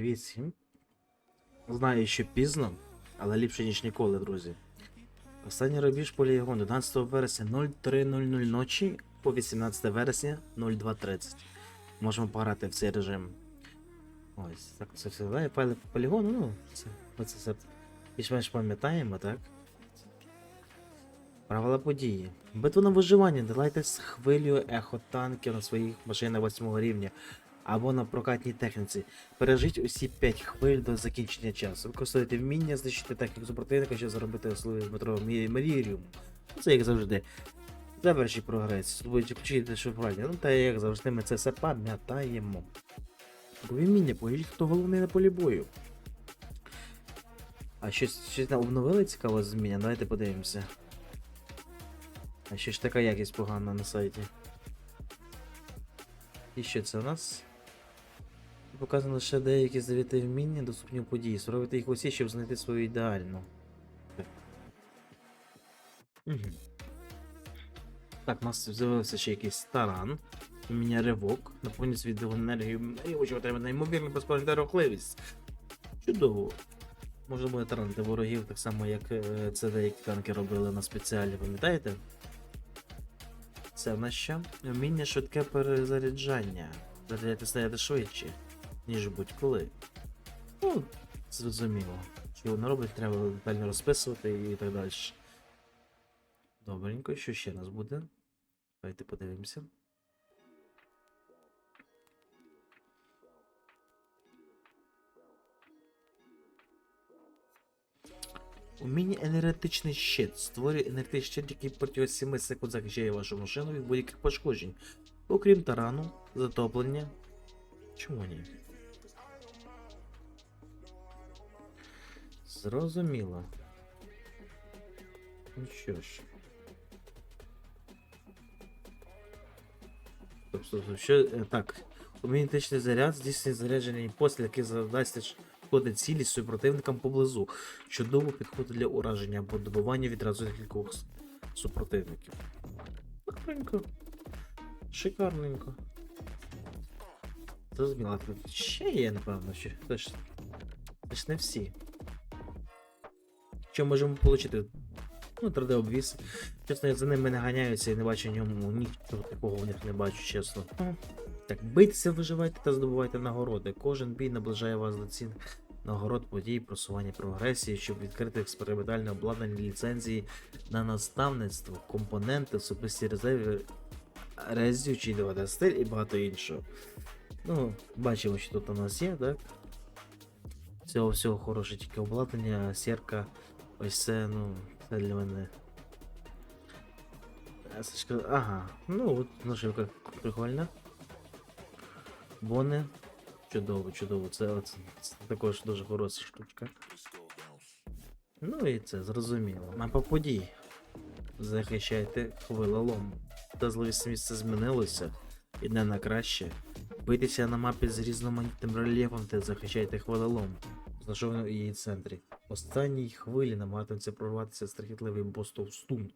8. Знаю, що пізно, але ліпше, ніж ніколи, друзі. Останній рубіж полігону 11 вересня 03.00 ночі по 18 вересня 02.30. Можемо пограти в цей режим. Ось, так це все по полігону, ну, це, ми це все більш-менш пам'ятаємо, так? Правила події. Битва на виживання. Долайте з хвилею ехо-танків на своїх машинах 8 рівня або на прокатній техніці. Пережіть усі 5 хвиль до закінчення часу. Використовуйте вміння знищити техніку супротивника, щоб заробити особливий метро Меріріум. Це як завжди. Завершіть прогрес. Почуєте, що правильно. Ну та як завжди, ми це все пам'ятаємо. Вміння, поїдіть, хто головний на полі бою. А щось, щось там обновили цікаво зміна? Давайте подивимося. А ще ж така якість погана на сайті. І що це у нас? Показано лише деякі завіти вміння, доступні у події. Спробуйте їх усі, щоб знайти свою ідеальну. Так, у нас з'явився ще якийсь таран. Вміння ривок. Наповнює свій енергію. І хочу отримати неймовірну безпорядну рухливість. Чудово. Можна буде таранити ворогів так само, як е, це деякі танки робили на спеціалі, пам'ятаєте? Це в нас що? Вміння швидке перезаряджання. Заряджати стояти швидше, ніж будь-коли. Ну, зрозуміло. Що воно робить, треба детально розписувати і так далі. Добренько, що ще нас буде? Давайте подивимося. Уміння енергетичний щит. Створює енергетичний щит, який протягом 7 секунд захищає вашу машину від будь-яких пошкоджень. Окрім тарану, затоплення. Чому ні? Зрозуміло. Ну що ж. Стоп, стоп, стоп. Що, е, так. Умінетичний заряд здійснює зарядження і постріл, який завдасть шкоди цілі супротивникам поблизу. Чудово підходить для ураження або добивання відразу кількох супротивників. Гарненько. Шикарненько. Зрозуміло, тут ще є, напевно, ж, це ж не всі. Що можемо отримати? Ну, 3D обвіс. Чесно, я за ними не ганяюся і не бачу ньому нічого такого в них не бачу, чесно. Так, бийтеся, виживайте та здобувайте нагороди. Кожен бій наближає вас до цін нагород, подій, просування прогресії, щоб відкрити експериментальне обладнання ліцензії на наставництво, компоненти, особисті резерви, резючий 2D стиль і багато іншого. Ну, бачимо, що тут у нас є, так? Цього всього хороше тільки обладнання, сірка, ось це, ну, це для мене. Це Ага, ну от нашивка прикольна. Бони. Чудово, чудово. Це, от- це також дуже хороша штучка. Ну і це зрозуміло. Мапа подій. Захищайте хвилелом. Та зловісне місце змінилося. І не на краще. Бийтеся на мапі з різноманітним рельєфом та захищайте хвилелом. Знайшов у її центрі. Останній хвилі намагатиметься прорватися страхітливий Бостовстун.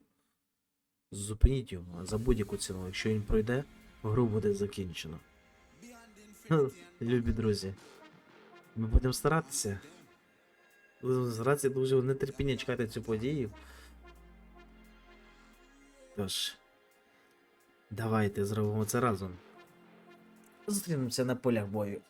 Зупиніть його за будь-яку ціну. Якщо він пройде, гру буде закінчено. Любі друзі, ми будемо старатися. Будемо старатися дуже нетерпіння чекати цю подію. Тож, давайте зробимо це разом. Зустрінемося на полях бою.